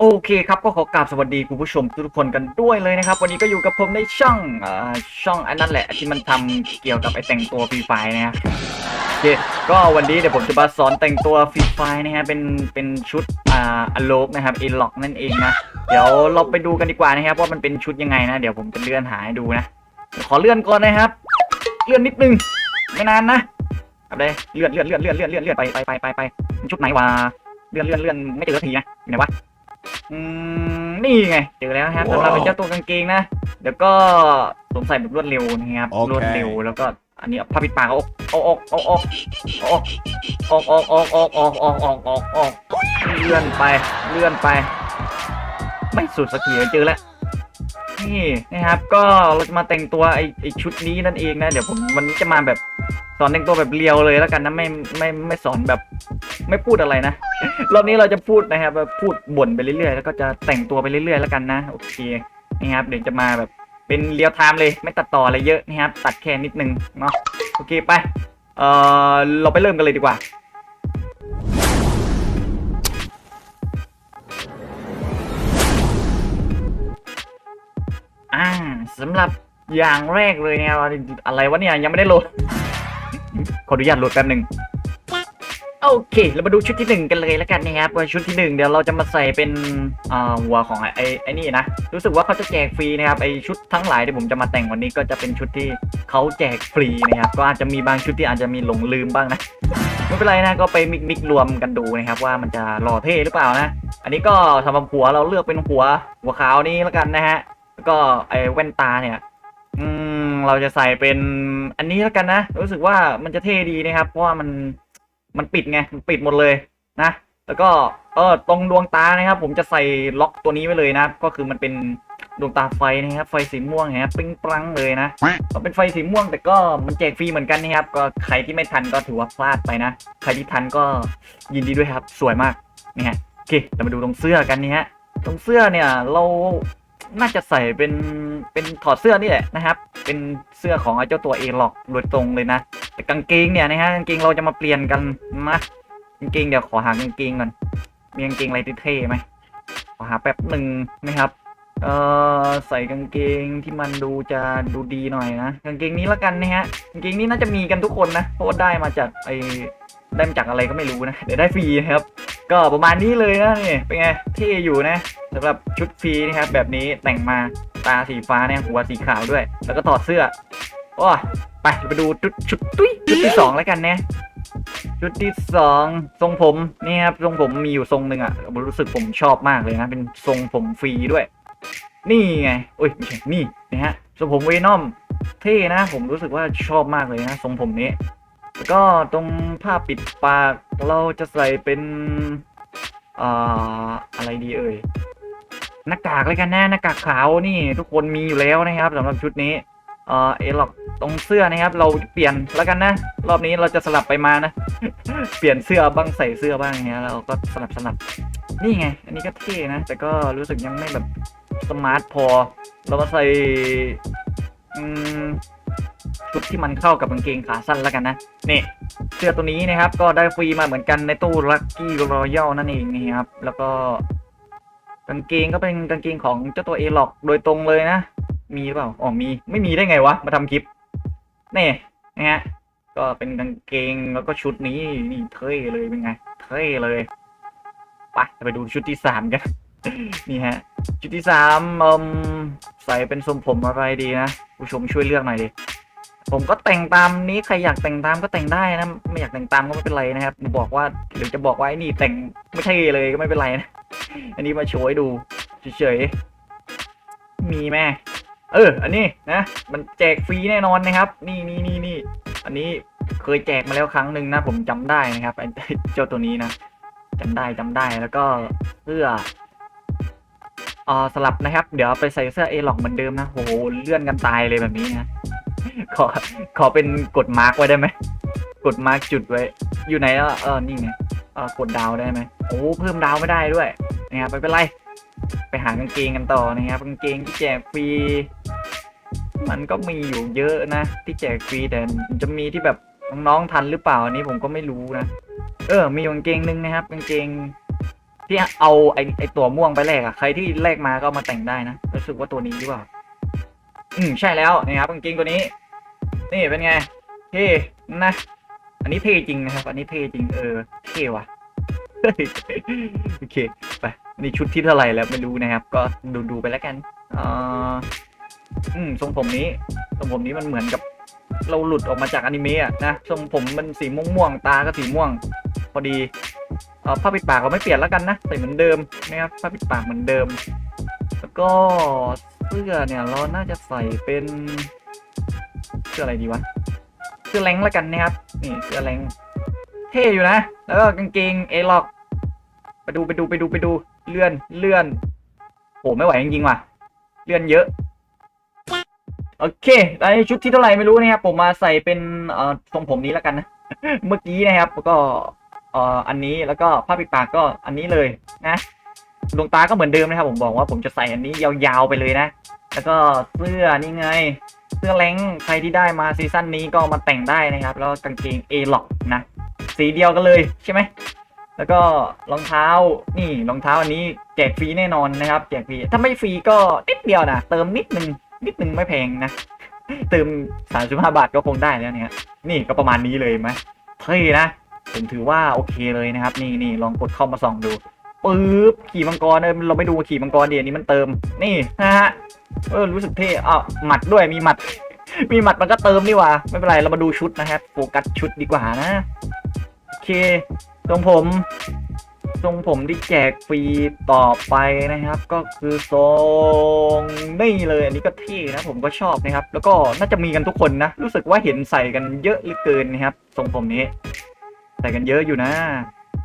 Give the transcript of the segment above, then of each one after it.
โอเคครับก็ขอกราบสวัสดีคุณผู้ชมทุกคนกันด้วยเลยนะครับ วันนี้ก็อยู่กับผมในช่องอ่าช่องอันนั้นแหละที่มันทำเกี่ยวกับไอแต่งตัวฟรีไฟนะครับโอเคก็วันนี้เดี๋ยวผมจะมาสอนแต่งตัวฟรีไฟนะฮะเป็นเป็นชุดอ่าอโลกนะครับเอล็อกนั่นเองนะเดี๋ยวเราไปดูกันดีกว่านะครับว่ามันเป็นชุดยังไงนะเดี๋ยวผมจะเลื่อนหาให้ดูนะ ขอเลื่อนก่อนนะครับ เลื่อนนิดนึงไม่นานนะเอาเลยเลื่อนเลื่อนเลื่อนเลื่อนเลื่อนเลื่อนเลื่อนไปไปไปไปไปชุดไหนวะเลื่อนเลื่อนเลื่อนไม่เจอทีนะไหนวะ อืมนี่ไงเจอแล้วนะครับสำหรับเป็นเจ้าตัวกางเกงนะเดี๋ยวก็สวมใส่แบบรวดเร็วนะครับ โอเค รวดเร็วแล้วก็อันนี้เอาผ้าปิดปากเอาออกออกออกออกออกออกออกออกออกออกออกออกออกออกเลื่อนไปเลื่อนไป ไม่สุดสักทีเจอแล้วนี่นะครับ ก็เราจะมาแต่งตัวไอไอชุดนี้นั่นเองนะ เดี๋ยวผมวันนี้จะมาแบบ สอนแต่งตัวแบบเรียวเลยแล้วกันนะไม่ไม่ไม่สอนแบบไม่พูดอะไรนะ รอบนี้เราจะพูดนะครับแบบพูดบ่นไปเรื่อยๆ แล้วก็จะแต่งตัวไปเรื่อยๆ แล้วกันนะโอเคนะครับเดี๋ยวจะมาแบบเป็นเรียลไทม์เลยไม่ตัดต่ออะไรเยอะนะครับตัดแค่นิดนึงเนาะโอเคไปเออเราไปเริ่มกันเลยดีกว่าอ่าสำหรับอย่างแรกเลยเนี่ยอะไรวะเนี่ยยังไม่ได้โหลด ขออนุญาตโหลดแป๊บหนึ่งโอเคเรามาดูชุดที่หนึ่งกันเลยแล้วกันนะครับชุดที่หนึ่งเดี๋ยวเราจะมาใส่เป็นหัวของไอ้ไอ้นี่นะ รู้สึกว่าเขาจะแจกฟรีนะครับไอ้ชุดทั้งหลายที่ผมจะมาแต่งวันนี้ก็จะเป็นชุดที่เขาแจกฟรีนะครับก็อาจจะมีบางชุดที่อาจจะมีหลงลืมบ้างนะไม่เป็นไรนะก็ไปมิกมิกรวมกันดูนะครับว่ามันจะหล่อเท่หรือเปล่านะ อันนี้ก็สำหรับหัวเราเลือกเป็นหัวหัวขาวนี้แล้วกันนะฮะแล้วก็ไอ้แว่นตาเนี่ย เราจะใส่เป็นอันนี้แล้วกันนะ รู้สึกว่ามันจะเท่ดีนะครับ เพราะว่ามันมันปิดไงมันปิดหมดเลยนะ แล้วก็เออตรงดวงตานะครับ ผมจะใส่ล็อกตัวนี้ไว้เลยนะ ก็คือมันเป็นดวงตาไฟนะครับไฟสีม่วงนะครับปิ้งปรังเลยนะก็เป็นไฟสีม่วงแต่ก็มันแจกฟรีเหมือนกันนะครับ ก็ใครที่ไม่ทันก็ถือว่าพลาดไปนะ ใครที่ทันก็ยินดีด้วยครับ สวยมากนี่ฮะโอเคเรามาดูตรงเสื้อกันนี่ฮะตรงเสื้อเนี่ยเรา น่าจะใส่เป็นเป็นถอดเสื้อนี่แหละนะครับ เป็นเสื้อของไอ้เจ้าตัวเอล็อกโดยตรงเลยนะ แต่กางเกงเนี่ยนะฮะกางเกงเราจะมาเปลี่ยนกันนะกางเกงเดี๋ยวขอหากางเกงก่อนมีกางเกงอะไรที่เท่ไหมขอหาแป๊บหนึ่งนะครับเออใส่กางเกงที่มันดูจะดูดีหน่อยนะกางเกงนี้ละกันนะฮะกางเกงนี้น่าจะมีกันทุกคนนะเพราะว่าได้มาจากไอได้มาจากอะไรก็ไม่รู้นะเดี๋ยวได้ฟรีนะครับ ก็ประมาณนี้เลยนะนี่เป็นไงเท่อยู่นะสำหรับชุดฟรีนะครับแบบนี้แต่งมาตาสีฟ้าเนี่ยหัวสีขาวด้วย แล้วก็ถอดเสื้อโอ้ไปไปดูชุดชุดตุ้ยชุดที่สองแล้วกันเนี่ยชุดที่สองทรงผมนี่ครับทรงผมมีอยู่ทรงหนึ่งอะผมรู้สึกผมชอบมากเลยนะเป็นทรงผมฟรีด้วย นี่ไงโอ้ยไม่ใช่นี่นะฮะทรงผมเวนอมเท่นะ ผมรู้สึกว่าชอบมากเลยนะทรงผมนี้ แล้วก็ตรงผ้าปิดปากเราจะใส่เป็นอ่าอะไรดีเอ่ยหน้ากากเลยกันนะหน้ากากขาวนี่ทุกคนมีอยู่แล้วนะครับสำหรับชุดนี้เออเอล็อกตรงเสื้อนะครับ เราเปลี่ยนแล้วกันนะ รอบนี้เราจะสลับไปมานะ เปลี่ยนเสื้อบ้างใส่เสื้อบ้างเงี้ยเราก็สลับสลับนี่ไง อันนี้ก็เท่นะ แต่ก็รู้สึกยังไม่แบบสมาร์ทพอ เรามาใส่อืม ชุดที่มันเข้ากับกางเกงขาสั้นแล้วกันนะนี่เสื้อตัวนี้นะครับ ก็ได้ฟรีมาเหมือนกันในตู้ลัคกี้รอยัลนั่นเองนะครับ แล้วก็กางเกงก็เป็นกางเกงของเจ้าตัวเอล็อกโดยตรงเลยนะ มีหรือเปล่าอ๋อมีไม่มีได้ไงวะ มาทำคลิปนี่นะฮะก็เป็นกางเกงแล้วก็ชุดนี้นี่เท่เลยเป็นไง เท่เลยไปไปดูชุดที่สามกัน นี่ฮะ ชุดที่สามใส่เป็นทรงผมอะไรดีนะ ผู้ชมช่วยเลือกหน่อยดิ ผมก็แต่งตามนี้ใครอยากแต่งตามก็แต่งได้นะไม่อยากแต่งตามก็ไม่เป็นไรนะครับบอกว่าหรือจะบอกว่าไอ้นี่แต่งไม่ใช่เลยก็ไม่เป็นไรนะอันนี้มาโชว์ให้ดูเฉยๆมีแม่เออ อันนี้นะ มันแจกฟรีแน่นอนนะครับ นี่นี่นี่นี่อันนี้เคยแจกมาแล้วครั้งหนึ่งนะ ผมจำได้นะครับไอ้เจ้าตัวนี้นะจำได้จำได้แล้วก็เสื้อออสลับนะครับ เดี๋ยวไปใส่เสื้อเอล็อกเหมือนเดิมนะโหเลื่อนกันตายเลยแบบนี้นะ ขอขอเป็นกดมาร์กไว้ได้ไหมกดมาร์กจุดไว้ อยู่ไหนแล้วเออนี่ไงเออกดดาวได้ไหมโอ้เพิ่มดาวไม่ได้ด้วยนะครับไม่เป็นไร ไปหากางเกงกันต่อนะครับกางเกงที่แจกฟรีมันก็มีอยู่เยอะนะ ที่แจกฟรีแต่จะมีที่แบบน้องๆทันหรือเปล่าอันนี้ผมก็ไม่รู้นะเออ มีกางเกงหนึ่งนะครับกางเกงที่เอาไอไอตัวม่วงไปแลกอะใครที่แลกมาก็มาแต่งได้นะรู้สึกว่าตัวนี้หรือเปล่า อืมใช่แล้วนะครับกางเกงตัวนี้ นี่เป็นไงเท่นะ อันนี้เท่จริงนะครับ อันนี้เท่จริงเออเท่ว่ะโอเคไปนี่ชุดที่เท่าไหร่แล้วไม่รู้นะครับ ก็ดูดูไปแล้วกันอ่อืมทรงผมนี้ทรงผมนี้มันเหมือนกับ เราหลุดออกมาจากอนิเมะนะทรงผมมันสีม่วงม่วงๆตาก็สีม่วง พอดีเอ่อผ้าปิดปากเราไม่เปลี่ยนแล้วกันนะใส่เหมือนเดิมนะครับผ้าปิดปากเหมือนเดิม แล้วก็ เสื้อเนี่ยเราน่าจะใส่เป็นเสื้ออะไรดีวะเสื้อแรงล้วกันนะครับนี่เสื้อแรงเท่อยู่นะ แล้วก็กางเกงเอล็อกไปดูไปดูไปดูไปดูเลื่อนเลื่อนโหไม่ไหวจริงๆว่ะ เลื่อนเยอะ โอเคแล้ชุดที่เท่าไหร่ไม่รู้นะครับผมมาใส่เป็นเอ่อทรงผมนี้แล้วกันนะเมื่อกี้นะครับแล้วก็เอ่ออันนี้แล้วก็ผ้าปิดปากก็อันนี้เลยนะ ดวงตาก็เหมือนเดิมนะครับผมบอกว่าผมจะใส่อันนี้ยาวๆไปเลยนะ แล้วก็เสื้อนี่ไง เสื้อแรงใครที่ได้มาซีซั่นนี้ก็มาแต่งได้นะครับ แล้วกางเกงเอล็อกนะ สีเดียวกันเลยใช่ไหม แล้วก็รองเท้านี่รองเท้าอันนี้แจกฟรีแน่นอนนะครับแจกฟรี ถ้าไม่ฟรีก็นิดเดียวนะเติมนิดนึงนิดนึงไม่แพงนะเติม35 บาทก็คงได้แล้วเนี่ยนี่ก็ประมาณนี้เลยไหมเท่นะผมถือว่าโอเคเลยนะครับ นี่นี่ลองกดเข้ามาส่องดู ปึ๊บขี่มังกรเออเราไม่ดูขี่มังกรเดี๋ยวนี้มันเติม นี่นะฮะเออรู้สึกเท่อ้าวหมัดด้วยมีหมัด มีหมัดมันก็เติมนี่ว่าไม่เป็นไรเรามาดูชุดนะครับโฟกัสชุดดีกว่านะโอเคทรงผมทรงผมที่แจกฟรีต่อไปนะครับ ก็คือทรงนี่เลยอันนี้ก็เท่นะผมก็ชอบนะครับ แล้วก็น่าจะมีกันทุกคนนะ รู้สึกว่าเห็นใส่กันเยอะเหลือเกินนะครับทรงผมนี้ ใส่กันเยอะอยู่นะ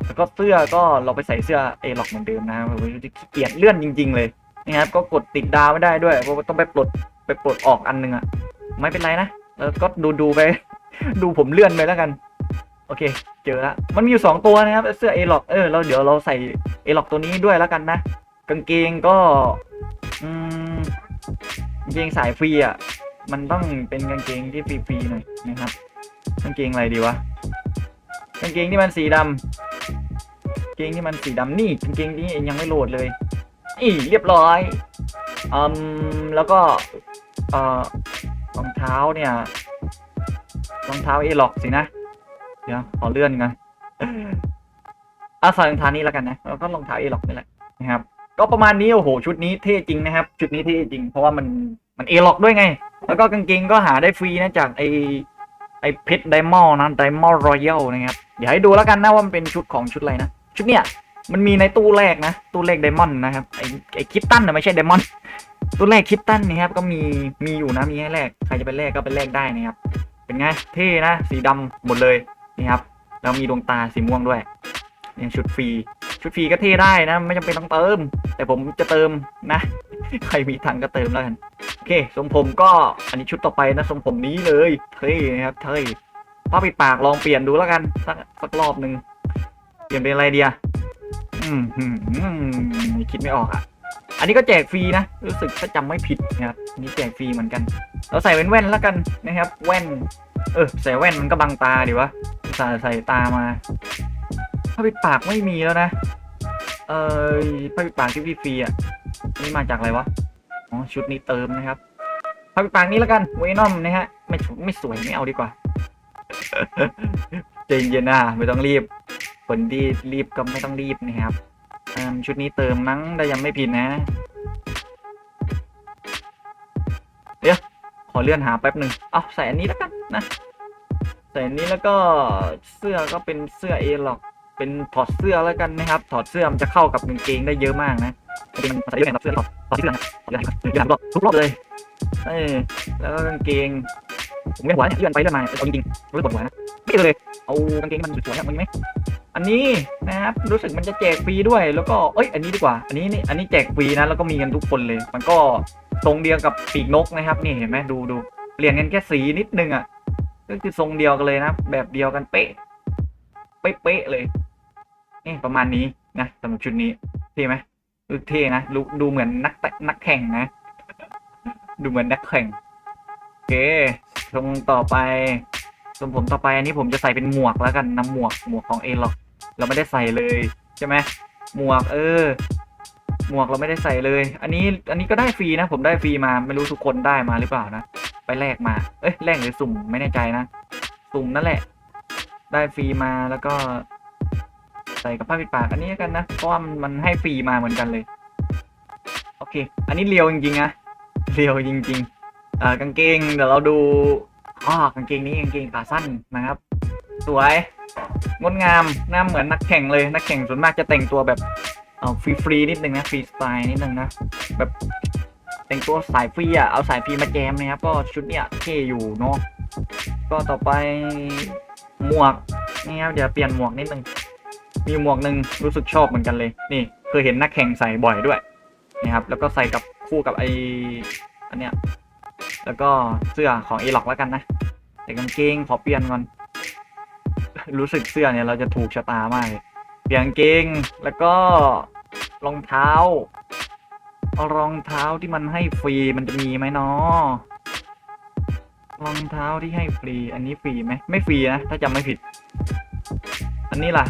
แล้วก็เสื้อก็เราไปใส่เสื้อเอล็อกเหมือนเดิมนะผมขี้เกียจเลื่อนจริง ๆ เลยนะครับก็กดติดดาวไม่ได้ด้วยเพราะต้องไปปลดไปปลดออกอันหนึงอะไม่เป็นไรนะแล้วก็ดูดูไป ดูผมเลื่อนไปแล้วกัน โอเค เจอละมันมีอยู่สองตัวนะครับเสื้อเอล็อกเออเราเดี๋ยวเราใส่เอล็อกตัวนี้ด้วยแล้วกันนะกางเกงก็อืมกางเกงสายฟรีอะมันต้องเป็นกางเกงที่ฟรีๆหน่อยนะครับกางเกงอะไรดีวะกางเกงที่มันสีดำกา เกงที่มันสีดำนี่กางเกงนี้ยังไม่โหลดเลยอีเรียบร้อยอืมแล้วก็เอ่อรองเท้าเนี่ยรองเท้าเอล็อกสินะ เดี๋ยวขอเลื่อนกันอาใส่รองเท้านี้แล้วกันนะแล้วก็รองเท้าเอล็อกนี่แหละนะครับ ก็ประมาณนี้โอ้โหชุดนี้เท่จริงนะครับ ชุดนี้เท่จริง เพราะว่ามันมันเอล็อกด้วยไง แล้วก็กางเกงก็หาได้ฟรีนะจากไอไอเพชรไดมอลนะไดมอลรอยัลนะครับ เดี๋ยวให้ดูแล้วกันนะว่ามันเป็นชุดของชุดอะไรนะ ชุดเนี้ยมันมีในตู้แรกนะ ตู้แรกไดมอนด์นะครับไอไอคิตตันนะไม่ใช่ไดมอนด์ตู้แรกคิตตันนี่ครับก็มีมีอยู่นะมีให้แลกใครจะไปแลกก็ไปแลกได้นะครับเป็นไงเท่นะสีดำหมดเลยนี่ครับแล้วมีดวงตาสีม่วงด้วยนี่ชุดฟรีชุดฟรีก็เท่ได้นะ ไม่จำเป็นต้องเติม แต่ผมจะเติมนะ ใครมีทังก็เติมแล้วกันโอเคทรงผมก็อันนี้ชุดต่อไปนะทรงผมนี้เลยเท่นะครับเท่ผ้าปิดปากลองเปลี่ยนดูแล้วกันสักสักรอบหนึ่ง ลี่ยนเป็นอะไรเดียอืมคิดไม่ออกอะ อันนี้ก็แจกฟรีนะ รู้สึกถ้าจำไม่ผิดนะครับนนี้แจกฟรีเหมือนกัน เราใส่เป็นแว่นแล้วกันนะครับ แว่น เออใส่แว่นมันก็บังตาดิวะใส่ใส่ตามาผ้าปิดปากไม่มีแล้วนะ เออผ้าปิดปากที่ฟรีอะ นี่มาจากอะไรวะ อ๋อชุดนี้เติมนะครับผ้าปิดปากนี้แล้วกันเวนอมนะฮะ ไม่ไม่สวยไม่เอาดีกว่าใจเย็นๆนะไม่ต้องรีบ คนที่รีบก็ไม่ต้องรีบนะครับชุดนี้เติมมั้งได้ยังไม่ผิดนะเดี๋ยวขอเลื่อนหาแป๊บหนึ่งเอาใส่อันนี้แล้วกันนะใส่อันนี้แล้วก็เสื้อก็เป็นเสื้อเอล็อกเป็นถอดเสื้อแล้วกันนะครับ ถอดเสื้อมันจะเข้ากับกางเกงได้เยอะมากนะจริงๆมันใส่เยอะไงครับเสื้อถอดถอดเสื้อนะถอดเสื้อเลื่อนรอบทุกรอบเลยเออแล้วกางเกงผมเลื่อนหัวเนี่ยเลื่อนไปเลื่อนมาเอาจริงๆเลื่อนปวดหัวนะไม่เลยเอากางเกงที่มันสวยๆมันมีไหม อันนี้นะครับรู้สึกมันจะแจกฟรีด้วย แล้วก็เอ้ย อันนี้ดีกว่า อันนี้นี่อันนี้แจกฟรีนะแล้วก็มีกันทุกคนเลย มันก็ทรงเดียวกับปีกนกนะครับ นี่เห็นไหมดูดูเปลี่ยนกันแค่สีนิดนึงอะก็คือทรงเดียวกันเลยนะแบบเดียวกันเป๊ะเป๊ะเลยนี่ประมาณนี้นะสำหรับชุดนี้เท่ไหมดูเท่นะดูดูเหมือนนักนักแข่งนะ ดูเหมือนนักแข่งโอเคทรงต่อไปทรงผมต่อไปอันนี้ผมจะใส่เป็นหมวกแล้วกันนะหมวกหมวกของเอล็อก เราไม่ได้ใส่เลยใช่ไหมหมวก เออ หมวกเราไม่ได้ใส่เลย อันนี้อันนี้ก็ได้ฟรีนะ ผมได้ฟรีมาไม่รู้ทุกคนได้มาหรือเปล่านะไปแลกมา เอ้ยแลกหรือสุ่มไม่แน่ใจนะสุ่มนั่นแหละ ได้ฟรีมาแล้วก็ ใส่กับผ้าปิดปากอันนี้กันนะเพราะว่ามันมันให้ฟรีมาเหมือนกันเลย โอเค อันนี้เรียวจริงๆนะเรียวจริง ๆ อ่ากางเกงเดี๋ยวเราดูอ๋อกางเกงนี้กางเกงขาสั้นนะครับ สวย งดงามหน้าเหมือนนักแข่งเลยนักแข่งส่วนมากจะแต่งตัวแบบเอาฟรีฟรีๆนิดนึงนะฟรีสไตล์นิดนึงนะแบบแต่งตัวสายฟรีอะเอาสายฟรีมาแจมนะครับก็ชุดเนี้ยเท่อยู่เนาะก็ต่อไปหมวกนี่ครับเดี๋ยวเปลี่ยนหมวกนิดนึงมีหมวกหนึ่งรู้สึกชอบเหมือนกันเลย นี่เคยเห็นนักแข่งใส่บ่อยด้วยนะครับแล้วก็ใส่กับคู่กับไออันเนี้ยแล้วก็เสื้อของเอล็อกแล้วกันนะแต่กางเกงขอเปลี่ยนก่อน รู้สึกเสื้อเนี่ยเราจะถูกชะตามากเปลี่ยนกางเกงแล้วก็รองเท้าเอารองเท้าที่มันให้ฟรีมันจะมีไหมเนาะรองเท้าที่ให้ฟรี อันนี้ฟรีไหมไม่ฟรีนะถ้าจำไม่ผิด อันนี้ล่ะ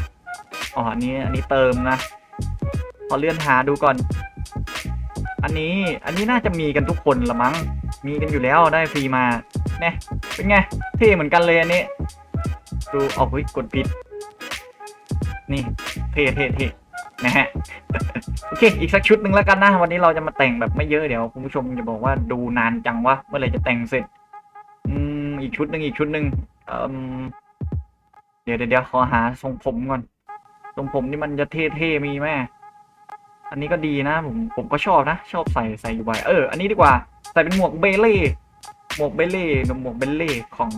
อ๋ออันนี้อันนี้เติมนะขอเลื่อนหาดูก่อน อันนี้อันนี้น่าจะมีกันทุกคนละมั้งมีกันอยู่แล้วได้ฟรีมาเนี่ยเป็นไงเท่เหมือนกันเลยอันนี้ ดูเอาเฮ้ยกดผิด นี่เท่เท่เท่นะฮะ โอเค อีกสักชุดหนึ่งแล้วกันนะ วันนี้เราจะมาแต่งแบบไม่เยอะเดี๋ยวคุณผู้ชมจะบอกว่าดูนานจังวะ เมื่อไหร่จะแต่งเสร็จ อืม อีกชุดหนึ่งอีกชุดหนึ่งเอ่มเดี๋ยวเดี๋ยวขอหาทรงผมก่อน ทรงผมนี่มันจะเท่ๆมีไหมอันนี้ก็ดีนะ ผมผมก็ชอบนะ ชอบใส่ใส่อยู่บ่อยเออ อันนี้ดีกว่า ใส่เป็นหมวกเบเล่หมวกเบเล่หมวกเบเล่ของ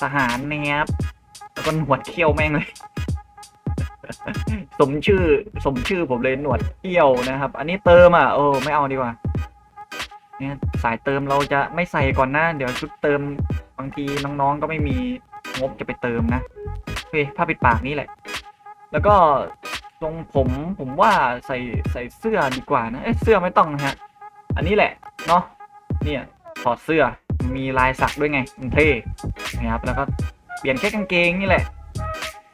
ทหารนะครับ แล้วก็หนวดเขี้ยวแม่งเลย สมชื่อ สมชื่อผมเลยหนวดเขี้ยวนะครับ อันนี้เติมอะเออไม่เอาดีกว่า เนี่ยสายเติมเราจะไม่ใส่ก่อนนะ เดี๋ยวชุดเติมบางทีน้องๆก็ไม่มีงบจะไปเติมนะโอเคผ้าปิดปากนี่แหละ แล้วก็ทรงผมผมว่าใส่ใส่เสื้อดีกว่านะเอ้เสื้อไม่ต้องนะฮะ อันนี้แหละเนาะเนี่ยถอดเสื้อมีลายสักด้วยไงมันเท่นะครับแล้วก็ เปลี่ยนแค่กางเกงนี่แหละ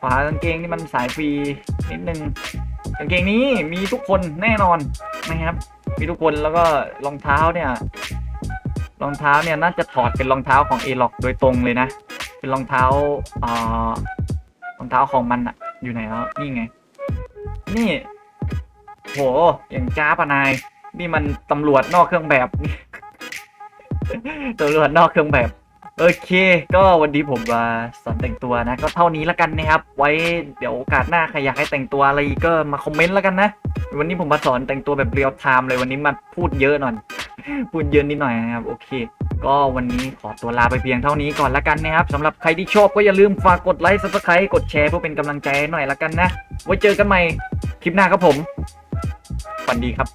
ฝากางเกงนี่มันสายฟรีนิดนึงกางเกงนี้มีทุกคนแน่นอนนะครับ มีทุกคนแล้วก็รองเท้าเนี่ยรองเท้าเนี่ยน่าจะถอดเป็นรองเท้าของเอล็อกโดยตรงเลยนะ เป็นรองเท้าอ่ารองเท้าของมันอะอยู่ไหนแล้วนี่ไง นี่โหอย่างจ้าปนาย นี่มันตำรวจนอกเครื่องแบบตำรวจนอกเครื่องแบบ โอเค ก็วันนี้ผมมาสอนแต่งตัวนะ ก็เท่านี้แล้วกันนะครับ ไว้เดี๋ยวโอกาสหน้าใครอยากให้แต่งตัวอะไรก็มาคอมเมนต์แล้วกันนะ วันนี้ผมมาสอนแต่งตัวแบบเรียลไทม์เลยวันนี้มาพูดเยอะหน่อย พูดเยอะนิดหน่อยนะครับ โอเค ก็วันนี้ขอตัวลาไปเพียงเท่านี้ก่อนละกันนะครับสำหรับใครที่ชอบก็อย่าลืมฝากกดไลค์ subscribe กดแชร์เพื่อเป็นกำลังใจให้หน่อยละกันนะ ไว้เจอกันใหม่คลิปหน้าครับผม ฝันดีครับ